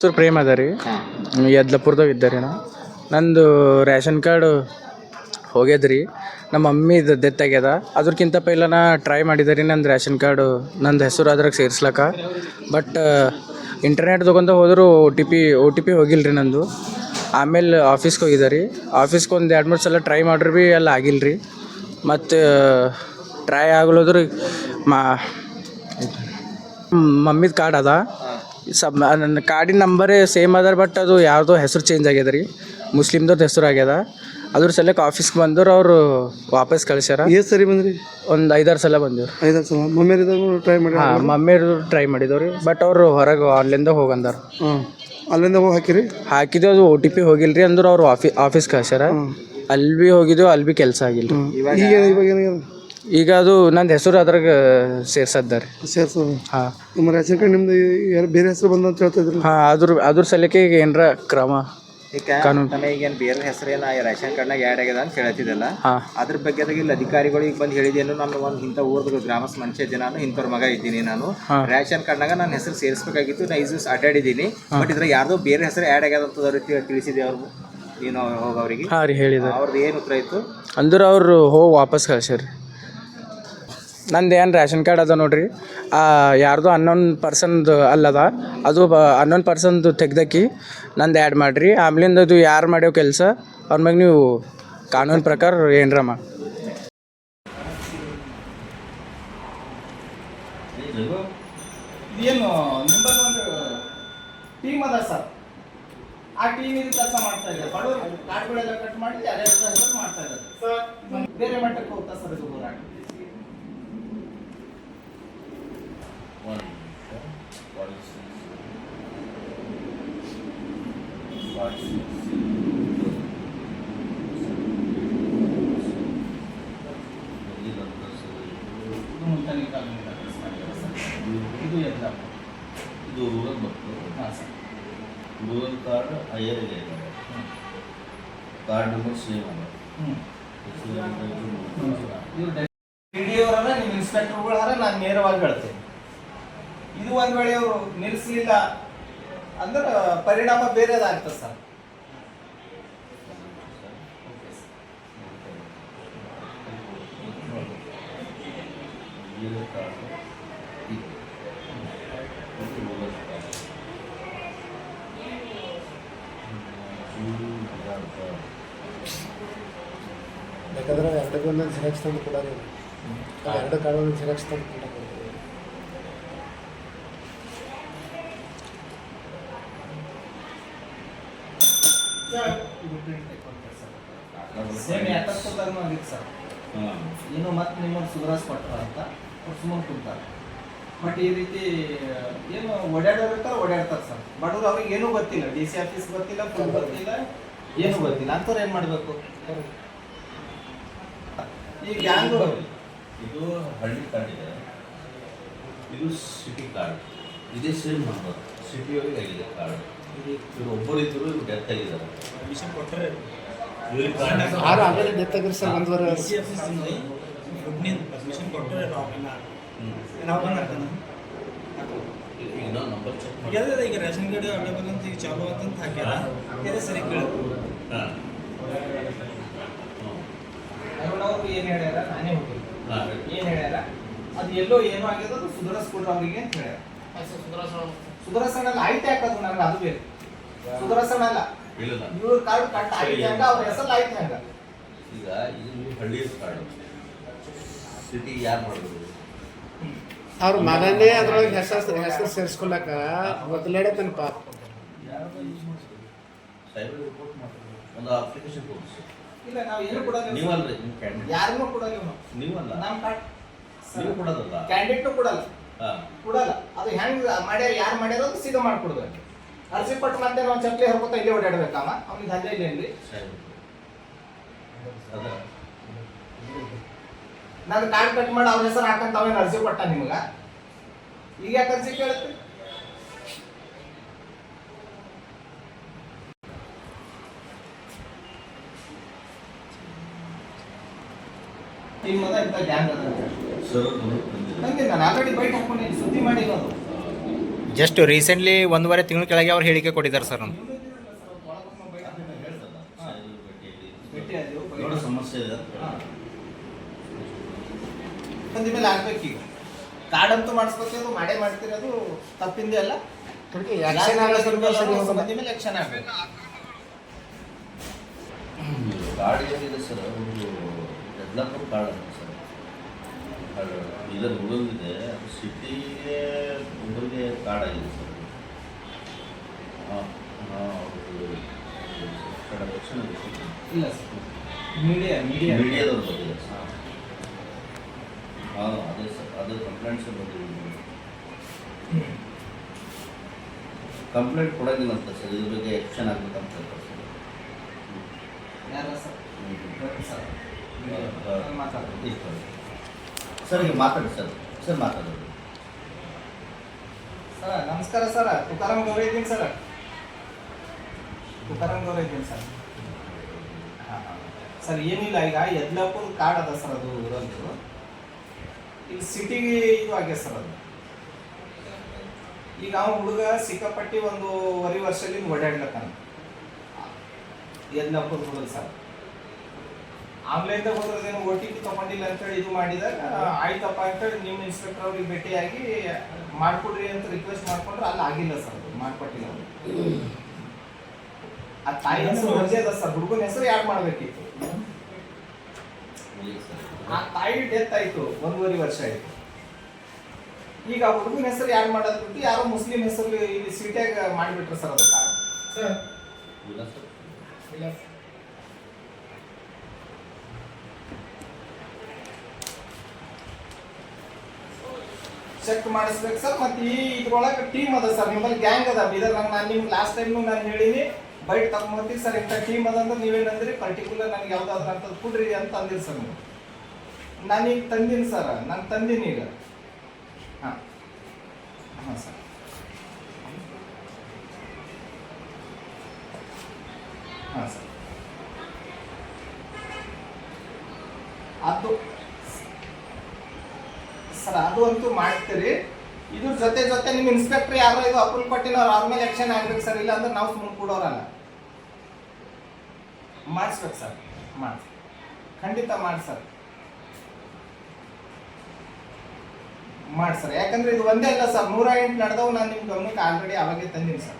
ಹೆಸರು ಪ್ರೇಮ್ ಅದ ರೀ. ಯದ್ಲಪುರದಾಗ ಇದ್ದ ರೀ ನಾ. ನಂದು ರೇಷನ್ ಕಾರ್ಡ್ ಹೋಗ್ಯದ ರೀ. ನಮ್ಮ ಮಮ್ಮಿದು ಡೆತ್ ಆಗ್ಯದ. ಅದ್ರಕ್ಕಿಂತ ಪೈಲ ನಾ ಟ್ರೈ ಮಾಡಿದೆ ರೀ ನಂದು ರೇಷನ್ ಕಾರ್ಡು. ನಂದು ಹೆಸರು ಅದ್ರಾಗ ಸೇರಿಸ್ಲಕ್ಕ ಬಟ್ ಇಂಟರ್ನೆಟ್ ತೊಗೊಂಡು ಹೋದ್ರು O T P O T P ಹೋಗಿಲ್ಲ ರೀ ನಂದು. ಆಮೇಲೆ ಆಫೀಸ್ಗೆ ಹೋಗಿದ್ದೆ ರೀ. ಆಫೀಸ್ಗೆ ಒಂದು ಎರಡು ಮೂರು ಸಲ ಟ್ರೈ ಮಾಡ್ರಿ ಭೀ ಅಲ್ಲಿ ಆಗಿಲ್ಲ ರೀ. ಮತ್ತು ಟ್ರೈ ಆಗ್ಲೋದ್ರಿ ಮಾ ಮಮ್ಮಿದ ಕಾರ್ಡ್ ಅದ. ಸಬ್ ನನ್ನ ಕಾರ್ಡಿನ ನಂಬರೇ ಸೇಮ್ ಅದ ಬಟ್ ಅದು ಯಾವುದೋ ಹೆಸರು ಚೇಂಜ್ ಆಗ್ಯದ ರೀ. ಮುಸ್ಲಿಮ್ದವ್ರದ್ದು ಹೆಸರು ಆಗ್ಯದ. ಅದ್ರ ಸಲಕ್ಕೆ ಆಫೀಸ್ಗೆ ಬಂದರು ಅವರು ವಾಪಸ್ ಕಳಿಸ್ಯಾರ. ಎಷ್ಟು ಸರಿ ಬಂದ್ರಿ? ಒಂದು ಐದಾರು ಸಲ ಬಂದಿವ್ರು. ಐದಾರು ಸಲ. ಮಮ್ಮಿ ಟ್ರೈ ಮಾಡಿ ಹಾಂ ಮಮ್ಮಿಯರು ಟ್ರೈ ಮಾಡಿದವ್ರಿ. ಬಟ್ ಅವರು ಹೊರಗೆ ಆನ್ಲೈನ್ದಾಗ ಹೋಗಂದಾರ. ಹಾಂ ಅಲ್ಲಿಂದ ಹೋಗಿ ಹಾಕಿರಿ? ಹಾಕಿದ್ದು ಅದು ಓ ಟಿ ಪಿ ಹೋಗಿಲ್ಲ ರೀ ಅಂದ್ರೆ ಅವ್ರು ಆಫೀ ಆಫೀಸ್ ಕಳ್ಸ್ಯಾರ. ಅಲ್ಲಿ ಭೀ ಹೋಗಿದ್ದೆವು ಅಲ್ಲಿ ಭೀ ಕೆಲಸ ಆಗಿಲ್ಲ ಈಗ ಇವಾಗ ಏನಾಗ್ಯದ ಈಗ ಅದು ನಂದು ಹೆಸರು ಅದ್ರಾಗ ಸೇರ್ಸದ್ದ ರೀ ಸೇರ್ಸೋದು? ಹಾಂ. ನಿಮ್ಮ ರೇಷನ್ ಕಾರ್ಡ್ ನಿಮ್ದು ಯಾರು ಬೇರೆ ಹೆಸರು ಬಂದ ಅಂತ ಹೇಳ್ತಾ ಇದ್ರು? ಹಾಂ ಅದ್ರ ಅದ್ರ ಸಲಕ್ಕೆ ಈಗ ಏನರ ಕ್ರಮ? ಈಗ ಕಾನೂನು. ನನಗೇನು ಬೇರೆ ಹೆಸರೇನ ರೇಷನ್ ಕಾರ್ಡ್ನಾಗ ಆ್ಯಡ್ ಆಗ್ಯದ ಅಂತ ಹೇಳತ್ತಿದ್ದಲ್ಲ ಹಾಂ. ಅದ್ರ ಬಗ್ಗೆ ಇಲ್ಲಿ ಅಧಿಕಾರಿಗಳಿಗೆ ಬಂದು ಹೇಳಿದೇನು ನಾನು ಒಂದು ಇಂಥ ಊರ್ದ ಗ್ರಾಮಸ್ ಮನುಷ್ಯ ಇದ್ದೀನಿ ನಾನು ಇಂಥವ್ರ ಮಗ ಇದ್ದೀನಿ ನಾನು. ರೇಷನ್ ಕಾರ್ಡ್ನಾಗ ನನ್ನ ಹೆಸರು ಸೇರಿಸ್ಬೇಕಾಗಿತ್ತು ನಾ ಇಸ್ ಅಡ್ಡಾಡಿದ್ದೀನಿ. ಬಟ್ ಇದ್ರ ಯಾರ್ದೋ ಬೇರೆ ಹೆಸರು ಆ್ಯಡ್ ಆಗ್ಯದ ಅಂತ ರೀತಿ ತಿಳಿಸಿದೆ ಅವ್ರು. ನೀನು ಹೋಗವ್ರಿಗೆ ಹಾಂ ರೀ ಹೇಳಿದ ಅವ್ರದ್ದು ಏನು ಉತ್ತರ ಇತ್ತು ಅಂದ್ರೆ ಅವ್ರು ಹೋಗಿ ವಾಪಸ್ ಕಳ್ಸ್ಯಾರ ನಂದು ಏನು ರೇಷನ್ ಕಾರ್ಡ್ ಅದ ನೋಡ್ರಿ. ಯಾರ್ದೋ ಅನ್ನೋನ್ ಪರ್ಸನ್ದು ಅಲ್ಲದ ಅದು. ಹನ್ನೊಂದು ಪರ್ಸನ್ದು ತೆಗ್ದಾಕಿ ನಂದು ಆ್ಯಡ್ ಮಾಡಿರಿ. ಆಮ್ಲಿಂದ ಅದು ಯಾರು ಮಾಡ್ಯೋ ಕೆಲಸ, ಅವ್ರ ಮ್ಯಾಗ ನೀವು ಕಾನೂನು ಪ್ರಕಾರ ಏನ್ರಮ್ಮ ಒಂದು ಟೀಮ್ ಸರ್. ಆ ಟೀಮ್ ಕೆಲಸ ಮಾಡ್ತಾ ಇದ್ದಾರೆ. ಬೇರೆ ಮಟ್ಟಕ್ಕೆ ಹೋಗ್ತಾ ಸರ್ ಇದು ಹೋರಾಟ. ಕೆಲಸ ಸರ್ ಇದು ಎಲ್ಲ ಇದು ರೂರಲ್ ಹಾಂ ಸರ್ ಕಾರ್ಡ್ ಹೈಯರ್ ಇದೆ ಕಾರ್ಡ್ ನಂಬರ್ ಹೆಸರು ಇವ್ರು ನಿಮ್ಮ ಇನ್ಸ್ಪೆಕ್ಟರ್ಗಳಾರ ನಾನು ನೇರವಾಗಿ ಹೇಳ್ತೇನೆ ಇದು ಒಂದ್ ವೇಳೆ ಅವರು ನಿಲ್ಲಿಸಲಿಲ್ಲ ಅಂದ್ರೆ ಪರಿಣಾಮ ಬೇರೆದಾಗ್ತದೆ ಸರ್ ರೂರಲ್ ಕಾರ್ಡ್ ಇದು ಇದು rural card hmm, rural card. ಬೇಕಾದ್ರೆ ಎರಡು ಒಂದೊಂದು ಜೆರಾಕ್ಸ್ ತಂದು ಕೊಡೋದು ಎರಡು ಕಾರ್ಡ್ ಒಂದು ಜೆರಾಕ್ಸ್ ತಂದು ಕೊಡೋದು ಸೇಮ್ ಆಗಿತ್ತು ಸರ್. ಏನು ಮತ್ತೆ ನಿಮ್ಮನ್ನು ಸುಧಾರಿಸ್ಕೊಟ್ರ ಅಂತ ಅವ್ರು ಸುಮ್ಮನೆ ಕುಂತಾರೆ. ಬಟ್ ಈ ರೀತಿ, ಏನು ಓಡಾಡೋರು ಓಡಾಡ್ತಾರೆ ಸರ್. ಬಡವ್ರು ಅವ್ರಿಗೆ ಏನೂ ಗೊತ್ತಿಲ್ಲ. ಡಿ ಸಿ ಆಫೀಸ್ ಗೊತ್ತಿಲ್ಲ ಫುಲ್ ಗೊತ್ತಿಲ್ಲ, ಏನು ಗೊತ್ತಿಲ್ಲ. ಅಂತವ್ರು ಏನು ಮಾಡಬೇಕು? ಈ ಗ್ಯಾಂಗ್ ಇದು ಹಳ್ಳಿ ಕಾರ್ಡ್ ಇದೆ. ಇದು ಸಿಟಿ ಕಾರ್ಡ್ ಇದೇ ಸೇಮ್ ನಂಬರ್ ಸಿಟಿ ಒಳಗೆ ಆಗಿದೆ ಕಾರ್ಡ್ ಇವರು ಒಬ್ಬರಿದ್ದರು ಇವ್ರು ಡೆತ್ ಆಗಿದ್ದಾರೆ ಇವ್ರಿಗೆ ಕೊಟ್ಟರೆ ಆರು ಆಮೇಲೆ ಡೆತ್ ಆಗಿರಿ ಸರ್ ಈಗ ನಂಬರ್ ಚೆಕ್ ಮಾಡಿ. ಎಲ್ಲದ ಈಗ ರೇಷನ್ ಕಾರ್ಡ್ ಅವೈಲೇಬಲ್ ಅಂತ ಈಗ ಚಾಲು ಅಂತ ಹಾಕ್ಯಾರ. ಇದೆ ಸರಿ ಕೇಳ. ಹಾಂ. ಅವ್ರು ಏನು ಹೇಳ್ಯಾರ? ನಾನೇ ಹೋಗಿಲ್ಲ ಏನ್ ಏನು ಹೇಳ್ಯಾರ? ಅದು ಎಲ್ಲೋ ಏನೋ ಆಗ್ಯದ ಅದು ಸುಧಾರಿಸ್ಕೊಡ್ರ ಅವರಿಗೆ ಅಂತ ಹೇಳ್ಯಾರ. ಸುಧಾರಿಸೋಣ ಅಲ್ಲ ಐತೆ ಯಾಕದು ನನಗೆ ಅದು ಬೇರೆ. ಸುದರ್ಶನ ಅಲ್ಲ. ಇಲ್ಲ ಇವ್ರ ಕಾರ್ಡ್ ಕಟ್ ಆಗಿದೆ ಹಂಗ ಅವ್ರ ಹೆಸರು ಐತೆ ಹಂಗ. ಈಗ ಇದು ನೀವು ಹಳ್ಳಿ ಕಾರ್ಡ್. ಸಿಟಿ ಯಾರು ಮಾಡೋದು ಅವ್ರ ಮಗನೇ ಅದ್ರೊಳಗೆ ಹೆಸರು ಹೆಸರು ಸೇರಿಸ್ಕೊಳಕ ಮೊದಲೇಡತನ ಪಾಪ ಸೈಬರ್ ರಿಪೋರ್ಟ್ ಮಾಡ್ತಾರೆ ಒಂದು ಅಪ್ಲಿಕೇಶನ್ ಇಲ್ಲ ನಾವು ಏನು ಕೊಡಲ್ಲ. ನೀವಲ್ರಿ ಯಾರನ್ನೂ ಕೊಡಲ್ಲ ನೀವಲ್ಲ? ನಮ್ಮ ಕಾರ್ಡ್ ನೀವು ಕೊಡೋದಲ್ಲ? ಕ್ಯಾಂಡಿಡೇಟ್ ಕೊಡಲ್ಲ. ಕೊಡಲ್ಲ. ಅದು ಹೆಂಗ್ ಮಾಡ್ಯಾರ ಯಾರು ಮಾಡ್ಯಾರ ಅದು ಸೀದಾ ಮಾಡ್ಕೊಡ್ಬೇಕು. ಅರ್ಜಿ ಪಟ್ಟು ಮತ್ತೆ ನಾವು ಚಪ್ಪಲಿ ಹರ್ಕೊತ ಇಲ್ಲೇ ಓಡಾಡ್ಬೇಕಮ್ಮ. ಅವ್ನಿಗೆ ದಂಧೆ ಇಲ್ಲೇನ್ರಿ ನಾನು ಕಾರ್ಡ್ ಕಟ್ ಮಾಡಿ ಅವ್ರ ಹೆಸರು ಹಾಕಂತ ಅವೇನು ಅರ್ಜಿ ಕೊಟ್ಟ ನಿಮ್ಗ? ಈಗ ಯಾಕೆ ಅರ್ಜಿ ಕೇಳುತ್ತೆ? ನಿಮ್ಮದ ಇಂಥ ಗ್ಯಾಂಗ್ ಅದ ಸರ್ ಬಂದಿದೆ ನಾನು ಆಲ್ರೆಡಿ ಬೈಟ್ ಹಾಕೊಂಡಿದ್ದೀನಿ ಸುದ್ದಿ ಮಾಡಿ ಅದು ಜಸ್ಟ್ ರೀಸೆಂಟ್ಲಿ ಒಂದೂವರೆ ತಿಂಗಳ ಕೆಳಗೆ ಅವ್ರು ಹೇಳಿಕೆ ಕೊಟ್ಟಿದ್ದಾರೆ ಸರ್ ನಮ್ಮ ದೊಡ್ಡ ಸಮಸ್ಯೆ ಇದೆ. ಮೇಲೆ ಕಾರ್ಡ್ ಅಂತೂ ಮಾಡಿಸ್ಬೇಕು ಅದು ಮಾಡೇ ಮಾಡ್ತಿರೋದು ತಪ್ಪಿಂದೆ ಅಲ್ಲ. ಬಂದ ಮೇಲೆ ಆಕ್ಷನ್ ಆಗ್ಬೇಕು. ಏನಿದೆ ಸರ್ ಒಂದು ಡೆವಲಪ್ಮೆಂಟ್ ಕಾರ್ಡ್ ಕಾರ್ಡ್ ಇದರ ಹುಡುಗಿದೆ ಅದು ಸಿಟಿಗೆ ಹುಡುಗರಿಗೆ ಕಾಡಾಗಿದೆ ಸರ್. ಹಾಂ ಹಾಂ ರಕ್ಷಣೆ ಇಲ್ಲ ಸರ್. ಮೀಡಿಯಾ ಮೀಡಿಯಾ ಮೀಡಿಯಾದವ್ರು ಬಂದಿದೆ ಸರ್. ಹಾಂ ಅದೇ ಸರ್ ಅದೇ ಕಂಪ್ಲೇಂಟ್ಸ್ ಬಂದಿದೆ ಕಂಪ್ಲೇಂಟ್ ಕೊಡೋದಿಲ್ಲ ಅಂತ ಸರ್ ಇದ್ರ ಬಗ್ಗೆ ಆ್ಯಕ್ಷನ್ ಆಗ್ಬೇಕಂತ ಹೇಳ್ತಾರೆ ಸರ್ ಯಾರ ಸರ್? ಹ್ಮ್. ಸರ್ ನೀವು ಈಗ ಮಾತಾಡಿ ಸರ್. ಸರ್ ಮಾತಾಡೋದು ಸರ್, ನಮಸ್ಕಾರ ಸರ್. ತುಕಾರಾಮ್ ಗೌರಿ ಇದ್ದೀನಿ ಸರ್. ತುಕಾರಾಮ್ ಗೌರಿ ಇದ್ದೀನಿ ಸರ್. ಸರ್, ಏನಿಲ್ಲ, ಈಗ ಎದ್ಲಪ್ಪನ ಕಾರ್ಡ್ ಅದ ಸರ್ ಅದು ಊರಲ್ಲಿ ಇಲ್ಲಿ ಸಿಟಿಗೆ ಇದು ಆಗ್ಯದ ಸರ್ ಅದು. ಈಗ ನಾವು ಹುಡುಗ ಸಿಕ್ಕಾಪಟ್ಟಿ ಒಂದೂವರೆ ವರ್ಷದಿಂದ ಓಡಾಡ್ಲತ್ತಾನ. ಎದ್ಲಪ್ಪನ ಹುಡುಗ ಸರ್. ಆನ್ಲೈನ್ದಾಗ ಏನು ಓ ಟಿ ಪಿ ತಗೊಂಡಿಲ್ಲ ಅಂತೇಳಿ ಇದು ಮಾಡಿದಾಗ ಆಯ್ತಪ್ಪ ಅಂತೇಳಿ ನಿಮ್ಮ ಇನ್ಸ್ಪೆಕ್ಟರ್ ಅವ್ರಿಗೆ ಭೇಟಿಯಾಗಿ ಮಾಡ್ಕೊಡ್ರಿ ಅಂತ ರಿಕ್ವೆಸ್ಟ್ ಮಾಡ್ಕೊಂಡ್ರೆ ಅಲ್ಲಿ ಆಗಿಲ್ಲ ಸರ್ ಅದು ಮಾಡ್ಕೊಟ್ಟಿಲ್ಲ. ಅವ್ರು ಆ ತಾಯಿ ಹೆಸರು ಒಂದೇ ಅದ ಸರ್ ಹುಡುಗನ ಹೆಸರು ಯಾರು ಮಾಡ್ಬೇಕಿತ್ತು? ಆ ತಾಯಿ ಡೆತ್ ಆಯ್ತು ಒಂದೂವರೆ ವರ್ಷ ಆಯ್ತು. ಈಗ ಆ ಹುಡುಗನ ಹೆಸರು ಯಾರು ಮಾಡೋದು ಬಿಟ್ಟು ಯಾರೋ ಮುಸ್ಲಿಂ ಹೆಸರು ಇಲ್ಲಿ ಸಿಟಿಯಾಗ ಮಾಡಿಬಿಟ್ರು ಸರ್ ಅದಕ್ಕೆ ಸರ್. ಇಲ್ಲ ಸರ್. ಇಲ್ಲ. ಚೆಕ್ ಮಾಡಿಸ್ಬೇಕು ಸರ್ ಮತ್ತೆ ಈ ಇದ್ರೊಳಗೆ ಟೀಮ್ ಅದ ಸರ್ ನಿಮ್ಮಲ್ಲಿ ಗ್ಯಾಂಗ್ ಅದ. ಬೀದರ್ ನಂಗೆ ನಾನು ನಿಮ್ಗೆ ಲಾಸ್ಟ್ ಟೈಮ್ ನಾನು ಹೇಳಿನಿ. ಬೈಟ್ ತಗೊಂಬರ್ತೀವಿ ಸರ್ ಇಂಥ ಟೀಮ್ ಅದ ಅಂದ್ರೆ ನೀವೇನಂದ್ರಿ ಪರ್ಟಿಕ್ಯುಲರ್ ನನಗೆ ಯಾವ್ದಾದ್ರು ಅಂತದ್ದು ಕೊಡ್ರಿ ಅಂತ ಅಂದಿರಿ ಸರ್ ನೀವು. ನಾನೀಗ ತಂದೀನಿ ಸರ್ ನಾನು ತಂದೀನಿ ಈಗ. ಹಾಂ. ಹಾಂ ಸರ್ ಹಾಂ ಸರ್ ಅದು ಸರ್, ಅದು ಅಂತೂ ಮಾಡ್ತೀರಿ. ಇದ್ರ ಜೊತೆ ಜೊತೆ ನಿಮ್ಮ ಇನ್ಸ್ಪೆಕ್ಟರ್ ಯಾರೋ ಇದು ಅಪ್ರೂವ್ ಕೊಟ್ಟಿನವ್ರು ಅವ್ರ ಮೇಲೆ ಆಕ್ಷನ್ ಆಗ್ಬೇಕು ಸರ್, ಇಲ್ಲ ಅಂದ್ರೆ ನಾವು ಸುಮ್ಮನೆ ಕೊಡೋರಲ್ಲ. ಮಾಡಿಸ್ಬೇಕು ಸರ್, ಮಾಡಿಸ್. ಖಂಡಿತ ಮಾಡಿ ಸರ್. ಮಾಡಿ ಸರ್, ಯಾಕಂದ್ರೆ ಇದು ಒಂದೇ ಅಲ್ಲ ಸರ್, ನೂರ ಎಂಟು ನಡೆದವು, ನಾನು ನಿಮ್ಮ ಗಮನಕ್ಕೆ ಆಲ್ರೆಡಿ ಅವಾಗೇ ತಂದೀನಿ ಸರ್.